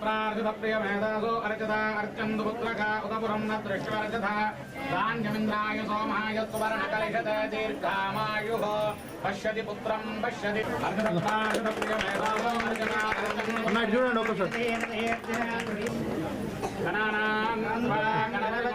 प्रार्थितप्रियमेधासो अर्चता अर्चंद पुत्रका उतपुरम् न दृष्ट्वर्चथा धान्यमिन्द्राय सोमाय सुवर्णकलिषत दीर्घामायुः। पश्यति पुत्रम् पश्यति अर्चतप्रार्थितप्रियमेधासो अर्चता। अर्चन्तु पुत्रका उतपुरम् न दृष्ट्वर्चथा धान्यमिन्द्राय सोमाय सुवर्णकलिषत दीर्घामायुः पश्यति पुत्रम् पश्यति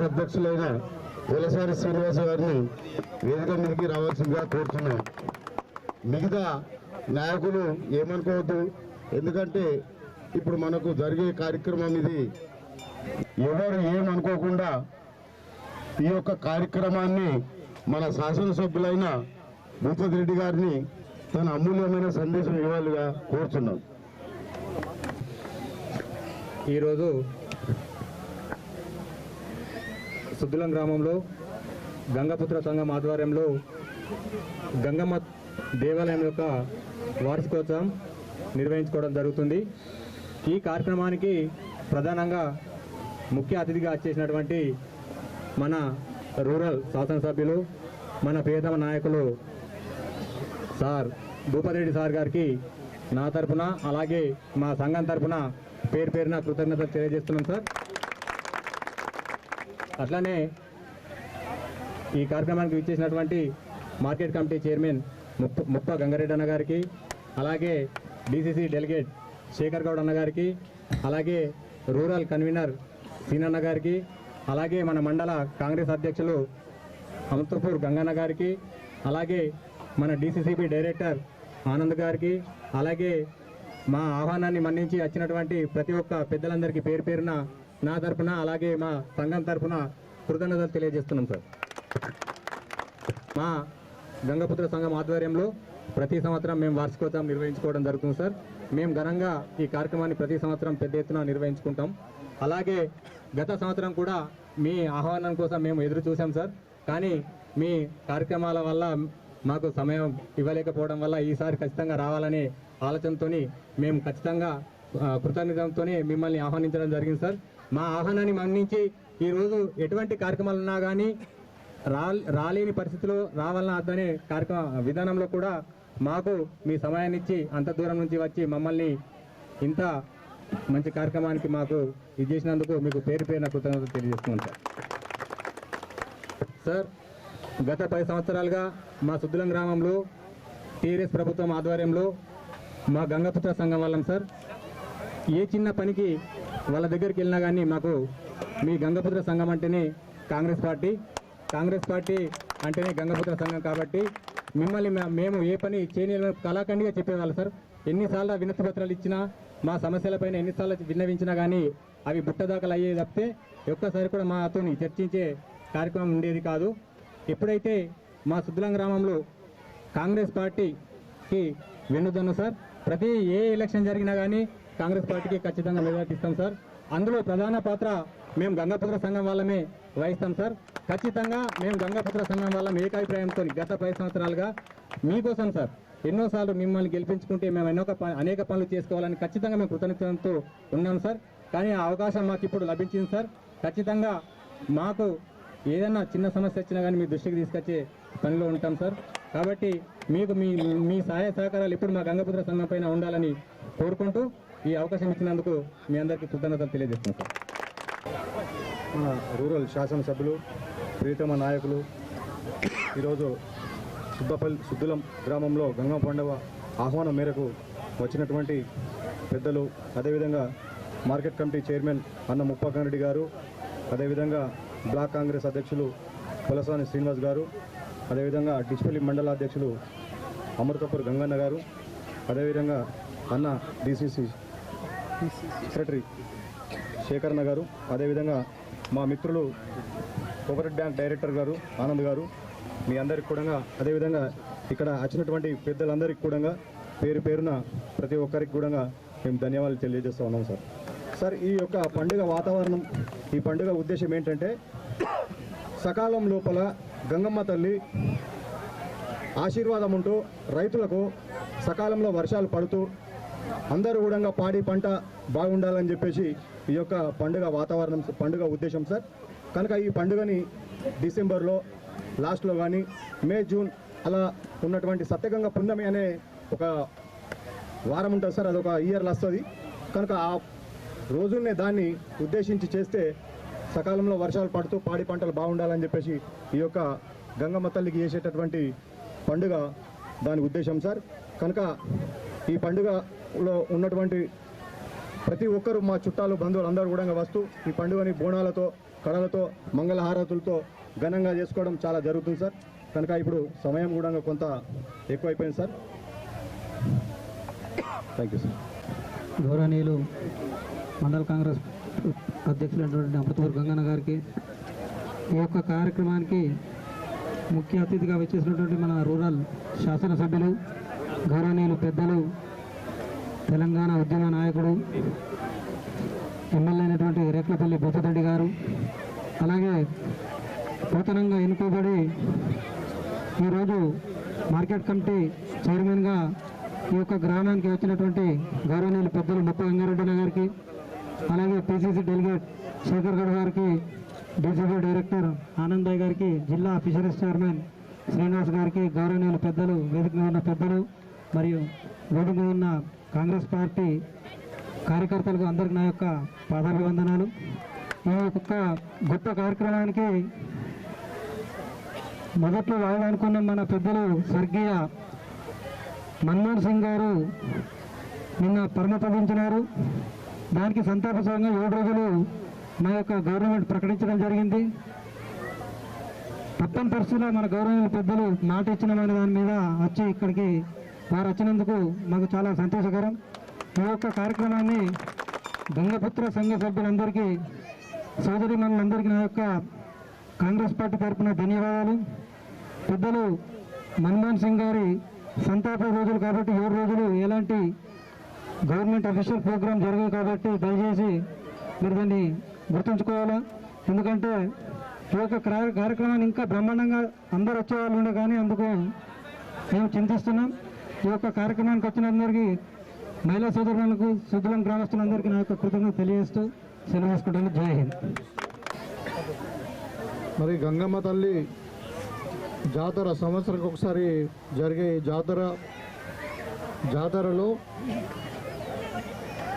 ప్రదేశ్ అధ్యక్షులైన వెలసారి శ్రీనివాస గారిని వేదిక మీదకి రావాల్సిందిగా కోరుతున్నాం. మిగతా నాయకులు ఏమనుకోవద్దు. ఎందుకంటే ఇప్పుడు మనకు జరిగే కార్యక్రమం ఇది. ఎవరు ఏమనుకోకుండా ఈ యొక్క కార్యక్రమాన్ని మన శాసనసభ్యులైన భూపతి రెడ్డి గారిని తన అమూల్యమైన సందేశం ఇవ్వాలిగా కోరుతున్నాం. ఈరోజు సుద్దులం గ్రామంలో గంగపుత్ర సంఘం ఆధ్వర్యంలో గంగమ్మ దేవాలయం యొక్క వార్షికోత్సవం నిర్వహించుకోవడం జరుగుతుంది. ఈ కార్యక్రమానికి ప్రధానంగా ముఖ్య అతిథిగా వచ్చేసినటువంటి మన రూరల్ శాసనసభ్యులు మన ప్రియతమ నాయకులు సార్ భూపతిరెడ్డి సార్ గారికి నా తరపున అలాగే మా సంఘం తరపున పేరు పేరున కృతజ్ఞతలు తెలియజేస్తున్నాం సార్. అట్లానే ఈ కార్యక్రమానికి ఇచ్చేసినటువంటి మార్కెట్ కమిటీ చైర్మన్ ముప్ప ముప్ప గంగారెడ్డి అన్న గారికి అలాగే డిసిసి డెలిగేట్ శేఖర్ గౌడ్ అన్న గారికి అలాగే రూరల్ కన్వీనర్ సీనన్న గారికి అలాగే మన మండల కాంగ్రెస్ అధ్యక్షులు అమృతపూర్ గంగన్న గారికి అలాగే మన డిసిసిబి డైరెక్టర్ ఆనంద్ గారికి అలాగే మా ఆహ్వానాన్ని మన్నించి వచ్చినటువంటి ప్రతి ఒక్క పెద్దలందరికీ పేరు పేరున నా తరపున అలాగే మా సంఘం తరపున కృతజ్ఞతలు తెలియజేస్తున్నాం సార్. మా గంగపుత్ర సంఘం ఆధ్వర్యంలో ప్రతి సంవత్సరం మేము వార్షికోత్సవం నిర్వహించుకోవడం జరుగుతుంది సార్. మేము ఘనంగా ఈ కార్యక్రమాన్ని ప్రతి సంవత్సరం పెద్ద ఎత్తున నిర్వహించుకుంటాం. అలాగే గత సంవత్సరం కూడా మీ ఆహ్వానం కోసం మేము ఎదురు చూసాం సార్. కానీ మీ కార్యక్రమాల వల్ల మాకు సమయం ఇవ్వలేకపోవడం వల్ల ఈసారి ఖచ్చితంగా రావాలనే ఆలోచనతో మేము ఖచ్చితంగా ఆ, కృతజ్ఞతతో మిమ్మల్ని ఆహ్వానించడం జరిగింది సార్. మా ఆహ్వానాన్ని మన్నించి ఈరోజు ఎటువంటి కార్యక్రమాలు ఉన్నా కానీ రా రాలేని పరిస్థితిలో రావాలన్నా అద్దనే కార్యక్రమ విధానంలో కూడా మాకు మీ సమయాన్ని ఇచ్చి అంత దూరం నుంచి వచ్చి మమ్మల్ని ఇంత మంచి కార్యక్రమానికి మాకు ఇది చేసినందుకు మీకు పేరు పేరున కృతజ్ఞతలు తెలియజేస్తున్నాను సార్. సార్ గత పది సంవత్సరాలుగా మా సుద్దులం గ్రామంలో టీఆర్ఎస్ ప్రభుత్వం ఆధ్వర్యంలో మా గంగపుత్ర సంఘం వాళ్ళం సార్. ఏ చిన్న పనికి వాళ్ళ దగ్గరికి వెళ్ళినా కానీ మాకు మీ గంగపుత్ర సంఘం అంటేనే కాంగ్రెస్ పార్టీ. కాంగ్రెస్ పార్టీ అంటేనే గంగపుత్ర సంఘం కాబట్టి మిమ్మల్ని మేము ఏ పని చేయని కళాఖండిగా చెప్పేవాళ్ళు సార్. ఎన్నిసార్లు వినతి పత్రాలు ఇచ్చినా మా సమస్యలపైన ఎన్నిసార్లు విన్నవించినా కానీ అవి బుట్టదాఖలు అయ్యే తప్పితే ఒక్కసారి కూడా మా అతని చర్చించే కార్యక్రమం ఉండేది కాదు. ఎప్పుడైతే మా సుద్దులం గ్రామంలో కాంగ్రెస్ పార్టీకి వెన్నుదన్ను సార్ ప్రతి ఏ ఎలక్షన్ జరిగినా కానీ కాంగ్రెస్ పార్టీకి ఖచ్చితంగా మెజార్టీ ఇస్తాం సార్. అందులో ప్రధాన పాత్ర మేము గంగాపుత్ర సంఘం వాళ్ళమే వహిస్తాం సార్. ఖచ్చితంగా మేము గంగాపుత్ర సంఘం వాళ్ళం ఏకాభిప్రాయంతో గత పది సంవత్సరాలుగా మీకోసం సార్ ఎన్నోసార్లు మిమ్మల్ని గెలిపించుకుంటే మేము ఎన్నో ప- అనేక పనులు చేసుకోవాలని ఖచ్చితంగా మేము కృతజ్ఞతతో ఉన్నాం సార్. కానీ ఆ అవకాశం మాకు ఇప్పుడు లభించింది సార్. ఖచ్చితంగా మాకు ఏదైనా చిన్న సమస్య వచ్చినా కానీ మీ దృష్టికి తీసుకొచ్చే పనిలో ఉంటాం సార్. కాబట్టి మీకు మీ మీ సహాయ సహకారాలు ఎప్పుడు మా గంగపుత్ర సంఘం పైన ఉండాలని కోరుకుంటూ ఈ అవకాశం ఇచ్చినందుకు మీ అందరికీ కృతజ్ఞతలు తెలియజేస్తున్నాను సార్ మన రూరల్ శాసనసభ్యులు ప్రియతమ నాయకులు ఈరోజు సుబ్బపల్లి సుద్దులం గ్రామంలో గంగా పండవ ఆహ్వానం మేరకు వచ్చినటువంటి పెద్దలు అదేవిధంగా మార్కెట్ కమిటీ చైర్మన్ అన్న ముప్పాకంరెడ్డి గారు అదేవిధంగా బ్లాక్ కాంగ్రెస్ అధ్యక్షులు పులసాని శ్రీనివాస్ గారు అదేవిధంగా డిస్పల్లి మండల అధ్యక్షులు అమృతపూర్ గంగన్న గారు అదేవిధంగా అన్న డిసిసి సెక్రటరీ శేఖరణ గారు అదేవిధంగా మా మిత్రులు కోఆపరేటివ్ బ్యాంక్ డైరెక్టర్ గారు ఆనంద్ గారు మీ అందరికి కూడా అదేవిధంగా ఇక్కడ వచ్చినటువంటి పెద్దలందరికీ కూడా పేరు పేరున ప్రతి ఒక్కరికి కూడా మేము ధన్యవాదాలు తెలియజేస్తూ ఉన్నాం సార్. సార్ ఈ యొక్క పండుగ వాతావరణం ఈ పండుగ ఉద్దేశం ఏంటంటే సకాలం లోపల గంగమ్మ తల్లి ఆశీర్వాదం ఉంటూ రైతులకు సకాలంలో వర్షాలు పడుతూ అందరూ కూడా పాడి పంట బాగుండాలని చెప్పేసి ఈ యొక్క పండుగ వాతావరణం పండుగ ఉద్దేశం సార్. కనుక ఈ పండుగని డిసెంబర్లో లాస్ట్లో కానీ మే జూన్ అలా ఉన్నటువంటి సత్యగంగ పుణ్యమి అనే ఒక వారం ఉంటుంది సార్. అదొక ఇయర్లో వస్తుంది. కనుక ఆ రోజున్నే దాన్ని ఉద్దేశించి చేస్తే సకాలంలో వర్షాలు పడుతూ పాడి పంటలు బాగుండాలని చెప్పేసి ఈ యొక్క గంగమ్మ తల్లికి చేసేటటువంటి పండుగ దాని ఉద్దేశం సార్. కనుక ఈ పండుగ లో ఉన్నటువంటి ప్రతి ఒక్కరు మా చుట్టాలు బంధువులు అందరూ కూడా వస్తూ ఈ పండుగని బోనాలతో కడలతో మంగళహారతులతో ఘనంగా చేసుకోవడం చాలా జరుగుతుంది సార్. కనుక ఇప్పుడు సమయం కూడా కొంత ఎక్కువైపోయింది సార్. థ్యాంక్ యూ సార్ గౌరవనీయులు మండల కాంగ్రెస్ అధ్యక్షులైనటువంటి అమృతపూర్ గంగన్న గారికి ఈ యొక్క కార్యక్రమానికి ముఖ్య అతిథిగా వచ్చేసినటువంటి మన రూరల్ శాసనసభ్యులు గౌరవనీయులు పెద్దలు తెలంగాణ ఉద్యమ నాయకుడు ఎమ్మెల్యే అయినటువంటి రేట్లపల్లి భూపతిరెడ్డి గారు అలాగే నూతనంగా ఎన్నుకోబడి ఈరోజు మార్కెట్ కమిటీ చైర్మన్గా ఈ యొక్క గ్రామానికి వచ్చినటువంటి గౌరవనీయులు పెద్దలు ముప్ప వెంగారెడ్డి గారికి అలాగే పిసిసి డెలిగేట్ శేఖర్ గౌడ్ గారికి డీసీబీ డైరెక్టర్ ఆనంద్ భాయ్ గారికి జిల్లా ఫిషరీస్ చైర్మన్ శ్రీనివాస్ గారికి గౌరవనీయులు పెద్దలు వేదికగా ఉన్న పెద్దలు మరియు వేదిక మీద ఉన్న కాంగ్రెస్ పార్టీ కార్యకర్తలకు అందరికి నా యొక్క పాదాభివందనాలు. ఈ యొక్క గొప్ప కార్యక్రమానికి మొదట్లో వాడాలనుకున్న మన పెద్దలు స్వర్గీయ మన్మోహన్ సింగ్ గారు నిన్న పరమపదించినారు. దానికి సంతాపసంగా ఏడు రోజులు మా యొక్క గవర్నమెంట్ ప్రకటించడం జరిగింది. తప్పని పరిస్థితిలో మన గవర్నమెంట్ పెద్దలు మాట ఇచ్చిన దాని మీద వచ్చి ఇక్కడికి వారు వచ్చినందుకు మాకు చాలా సంతోషకరం. ఈ యొక్క కార్యక్రమాన్ని గంగపుత్ర సంఘ సభ్యులందరికీ సోదరి మనందరికీ నా యొక్క కాంగ్రెస్ పార్టీ తరఫున ధన్యవాదాలు. పెద్దలు మన్మోహన్ సింగ్ గారి సంతాప రోజులు కాబట్టి ఏడు రోజులు ఎలాంటి గవర్నమెంట్ అఫీషియల్ ప్రోగ్రాం జరగదు కాబట్టి దయచేసి మీరు దాన్ని గుర్తుంచుకోవాలా? ఎందుకంటే ఈ యొక్క కార్యక్రమాన్ని ఇంకా బ్రహ్మాండంగా అందరు వచ్చేవాళ్ళు ఉండే కానీ అందుకు మేము చింతిస్తున్నాం. ఈ యొక్క కార్యక్రమానికి వచ్చిన అందరికీ మహిళా సోదరులకు సుద్దులం గ్రామస్తులందరికీ నా యొక్క కృతజ్ఞత తెలియజేస్తూ సెలవు జై హింద్. మరి గంగమ్మ తల్లి జాతర సంవత్సరానికి ఒకసారి జరిగే ఈ జాతర జాతరలో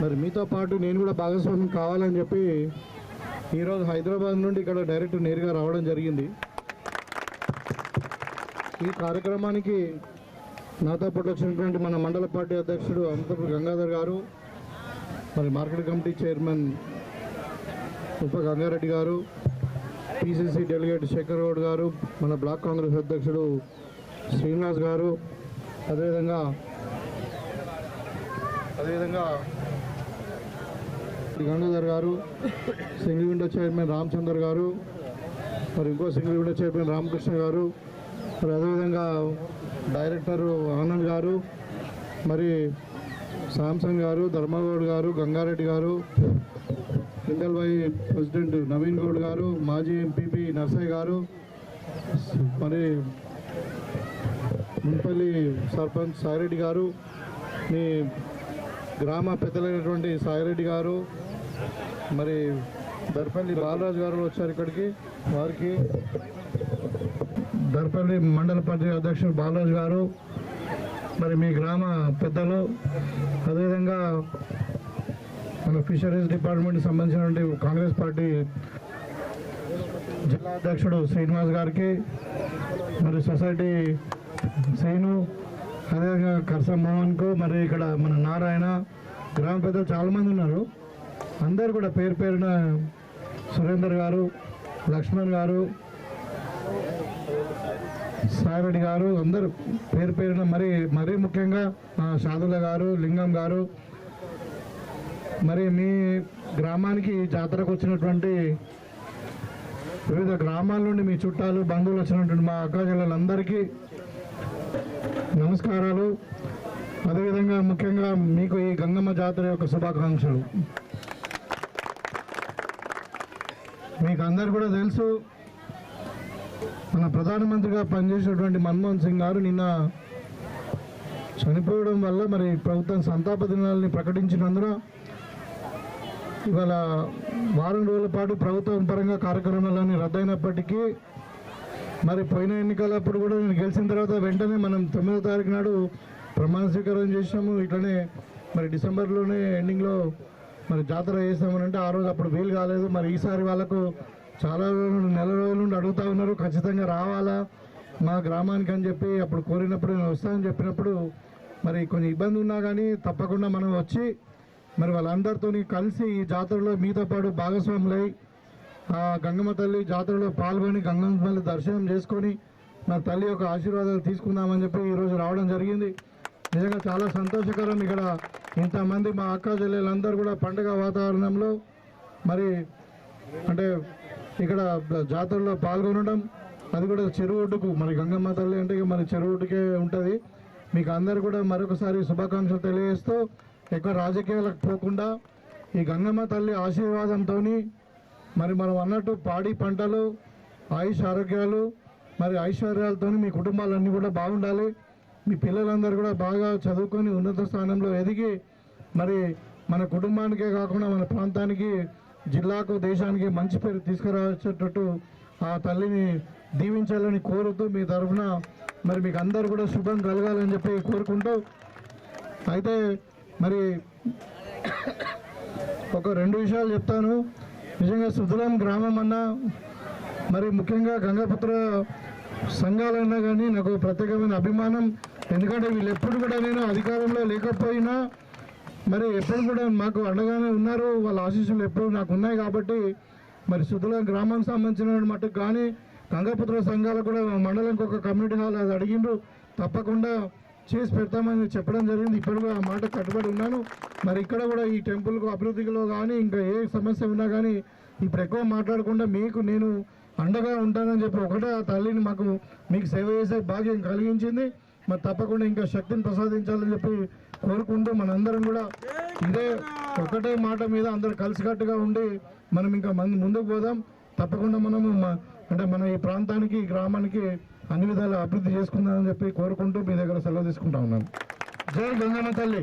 మరి మీతో పాటు నేను కూడా భాగస్వామ్యం కావాలని చెప్పి ఈరోజు హైదరాబాద్ నుండి ఇక్కడ డైరెక్ట్ నేరుగా రావడం జరిగింది. ఈ కార్యక్రమానికి నాతో పాటు వచ్చినటువంటి మన మండల పార్టీ అధ్యక్షుడు అమృతపు గంగాధర్ గారు మరి మార్కెట్ కమిటీ చైర్మన్ ఉప గంగారెడ్డి గారు పిసిసి డెలిగేట్ శేఖర్ గౌడ్ గారు మన బ్లాక్ కాంగ్రెస్ అధ్యక్షుడు శ్రీనివాస్ గారు అదేవిధంగా అదేవిధంగా గంగాధర్ గారు సింగిల్ విండో చైర్మన్ రామచందర్ గారు మరి ఇంకో సింగిల్ విండో చైర్మన్ రామకృష్ణ గారు మరి అదేవిధంగా డైరెక్టర్ ఆనంద్ గారు మరి శాంసంగ్ గారు ధర్మగౌడ్ గారు గంగారెడ్డి గారు సింగల్ ప్రెసిడెంట్ నవీన్ గౌడ్ గారు మాజీ ఎంపీపీ నర్సయ్య గారు మరి మున్పల్లి సర్పంచ్ సాయిరెడ్డి గారు మీ గ్రామ పెద్దలైనటువంటి సాయిరెడ్డి గారు మరి దర్పల్లి బాలరాజు గారు వచ్చారు ఇక్కడికి వారికి దర్పల్లి మండల పార్టీ అధ్యక్షుడు బాలరాజు గారు మరి మీ గ్రామ పెద్దలు అదేవిధంగా మన ఫిషరీస్ డిపార్ట్మెంట్ సంబంధించినటువంటి కాంగ్రెస్ పార్టీ జిల్లా అధ్యక్షుడు శ్రీనివాస్ గారికి మరి సొసైటీ శ్రీను అదేవిధంగా కర్సం మోహన్కు మరి ఇక్కడ మన నారాయణ గ్రామ పెద్దలు చాలామంది ఉన్నారు. అందరు కూడా పేరు పేరున సురేందర్ గారు లక్ష్మణ్ గారు సాయిరెడ్డి గారు అందరూ పేరు పేరున మరి మరీ ముఖ్యంగా సాధుల గారు లింగం గారు మరి మీ గ్రామానికి జాతరకు వచ్చినటువంటి వివిధ గ్రామాల నుండి మీ చుట్టాలు బంధువులు వచ్చినటువంటి మా అక్క చెల్లెలందరికీ నమస్కారాలు. అదేవిధంగా ముఖ్యంగా మీకు ఈ గంగమ్మ జాతర యొక్క శుభాకాంక్షలు. మీకు అందరు కూడా తెలుసు మన ప్రధానమంత్రిగా పనిచేసినటువంటి మన్మోహన్ సింగ్ గారు నిన్న చనిపోవడం వల్ల మరి ప్రభుత్వం సంతాప దినాలని ప్రకటించినందున ఇవాళ వారం రోజుల పాటు ప్రభుత్వం పరంగా కార్యక్రమాలన్నీ రద్దయినప్పటికీ మరి పోయిన ఎన్నికలప్పుడు కూడా నేను గెలిచిన తర్వాత వెంటనే మనం తొమ్మిదో తారీఖు నాడు ప్రమాణ స్వీకారం చేసినాము. ఇట్లనే మరి డిసెంబర్లోనే ఎండింగ్లో మరి జాతర చేస్తామని అంటే ఆ రోజు అప్పుడు వీలు కాలేదు. మరి ఈసారి వాళ్ళకు చాలా రోజులు నెల రోజుల నుండి అడుగుతా ఉన్నారు ఖచ్చితంగా రావాలా? మా గ్రామానికి అని చెప్పి అప్పుడు కోరినప్పుడు నేను వస్తానని చెప్పినప్పుడు మరి కొన్ని ఇబ్బంది ఉన్నా కానీ తప్పకుండా మనం వచ్చి మరి వాళ్ళందరితో కలిసి ఈ జాతరలో మీతో పాటు భాగస్వాములై ఆ గంగమ్మ తల్లి జాతరలో పాల్గొని గంగమ్మ తల్లి దర్శనం చేసుకొని నా తల్లి యొక్క ఆశీర్వాదాలు తీసుకుందామని చెప్పి ఈరోజు రావడం జరిగింది. నిజంగా చాలా సంతోషకరం ఇక్కడ ఇంతమంది మా అక్క చెల్లెలందరూ కూడా పండుగ వాతావరణంలో మరి అంటే ఇక్కడ జాతరలో పాల్గొనడం అది కూడా చెరువు ఒడ్డుకు మరి గంగమ్మ తల్లి అంటే మన చెరువు ఒడ్డుకే ఉంటుంది. మీకు అందరు కూడా మరొకసారి శుభాకాంక్షలు తెలియజేస్తూ ఎక్కువ రాజకీయాలకు పోకుండా ఈ గంగమ్మ తల్లి ఆశీర్వాదంతో మరి మనం అన్నట్టు పాడి పంటలు ఆయుష్ ఆరోగ్యాలు మరి ఐశ్వర్యాలతో మీ కుటుంబాలన్నీ కూడా బాగుండాలి. మీ పిల్లలందరూ కూడా బాగా చదువుకొని ఉన్నత స్థానంలో ఎదిగి మరి మన కుటుంబానికే కాకుండా మన ప్రాంతానికి జిల్లాకు దేశానికి మంచి పేరు తీసుకురావచ్చేటట్టు ఆ తల్లిని దీవించాలని కోరుతూ మీ తరఫున మరి మీకు అందరు కూడా శుభం కలగాలని చెప్పి కోరుకుంటూ అయితే మరి ఒక రెండు విషయాలు చెప్తాను. నిజంగా సుధులం గ్రామం అన్నా మరి ముఖ్యంగా గంగాపుత్ర సంఘాలన్నా కానీ నాకు ప్రత్యేకమైన అభిమానం. ఎందుకంటే వీళ్ళు ఎప్పుడు కూడా నేను అధికారంలో లేకపోయినా మరి ఎప్పుడు కూడా మాకు అండగానే ఉన్నారు. వాళ్ళ ఆశీస్సులు ఎప్పుడు నాకు ఉన్నాయి కాబట్టి మరి సుధుల గ్రామానికి సంబంధించిన మటుకు కానీ గంగాపుత్ర సంఘాలకు కూడా మండలంకి ఒక కమ్యూనిటీ హాల్ అది అడిగిండ్రు. తప్పకుండా చేసి పెడతామని చెప్పడం జరిగింది. ఇప్పుడు కూడా ఆ మాట కట్టుబడి ఉన్నాను. మరి ఇక్కడ కూడా ఈ టెంపుల్కు అభివృద్ధిలో కానీ ఇంకా ఏ సమస్య ఉన్నా కానీ ఇప్పుడు ఎక్కువ మాట్లాడకుండా మీకు నేను అండగా ఉంటానని చెప్పి ఒకటే ఆ తల్లిని మాకు మీకు సేవ చేసే భాగ్యం కలిగించింది. మరి తప్పకుండా ఇంకా శక్తిని ప్రసాదించాలని చెప్పి కోరుకుంటూ మనందరం కూడా ఇదే ఒకటే మాట మీద అందరు కలిసికట్టుగా ఉండి మనం ఇంకా మంది ముందుకు పోదాం. తప్పకుండా మనము అంటే మన ఈ ప్రాంతానికి ఈ గ్రామానికి అన్ని విధాలు అభివృద్ధి చేసుకుందామని చెప్పి కోరుకుంటూ మీ దగ్గర సెలవు తీసుకుంటా ఉన్నాను. జై గంగమ్మ తల్లి.